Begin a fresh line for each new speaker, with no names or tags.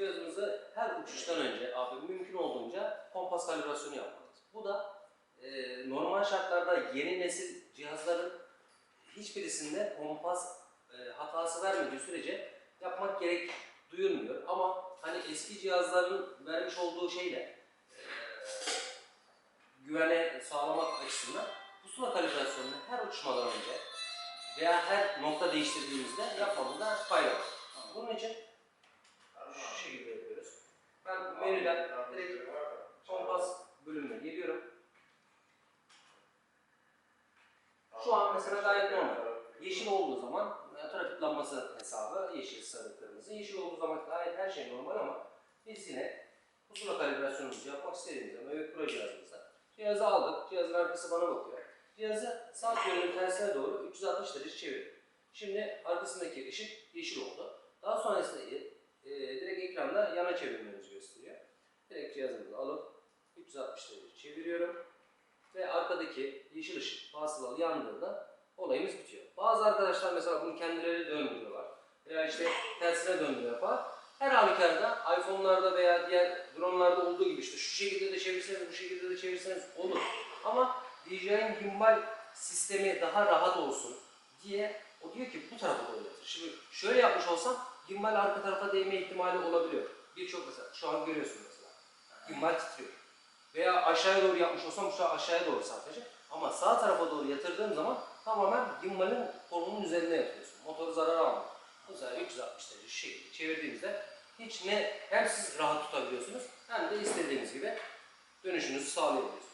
cihazımızı her uçuştan önce abi mümkün olduğunca kompas kalibrasyonu yapmalıyız. Bu da e, normal şartlarda yeni nesil cihazların hiçbirisinde kompas e, hatası vermediği sürece yapmak gerek duyulmuyor. Ama hani eski cihazların vermiş olduğu şeyle e, güvene sağlamak açısından pusula kalibrasyonunu her uçmadan önce veya her nokta değiştirdiğimizde yapmamızda fayda Ben menüden direkt kompas bölümüne geliyorum. Şu an mesela gayet normal. Yeşil olduğu zaman e, trafik lambası hesabı yeşil, sarı, kırmızı. Yeşil olduğu zaman gayet her şey normal ama biz yine pusula kalibrasyonumuzu yapmak istediğimiz zaman Öğüt Pro cihazımızda cihazı aldık. Cihazın arkası bana bakıyor. Cihazı sağ yönünün tersine doğru 360 derece çevirdim. Şimdi arkasındaki ışık yeşil oldu. Daha sonrasında e, direkt ekranda yana. Direkt cihazımızı alıp 360 derece çeviriyorum. Ve arkadaki yeşil ışık fasılalı yandığında olayımız bitiyor. Bazı arkadaşlar mesela bunu kendileri döndürüyorlar. Veya işte tersine döndürüyor falan. Her halükarda iPhone'larda veya diğer drone'larda olduğu gibi işte şu şekilde de çevirseniz, bu şekilde de çevirseniz olur. Ama DJI'nin gimbal sistemi daha rahat olsun diye o diyor ki bu tarafa doğru yatır. Şimdi şöyle yapmış olsam gimbal arka tarafa değme ihtimali olabiliyor. Birçok mesela şu an görüyorsun Gimbal titriyor. Veya aşağıya doğru yapmış olsam şu an aşağıya doğru sarkacak. Ama sağ tarafa doğru yatırdığım zaman tamamen gimbalin kolunun üzerine yatıyorsun. Motoru zarar almıyor. Bu sefer 360 derece şekilde çevirdiğimizde hiç ne hem siz rahat tutabiliyorsunuz hem de istediğiniz gibi dönüşünüzü sağlayabiliyorsunuz. Bu.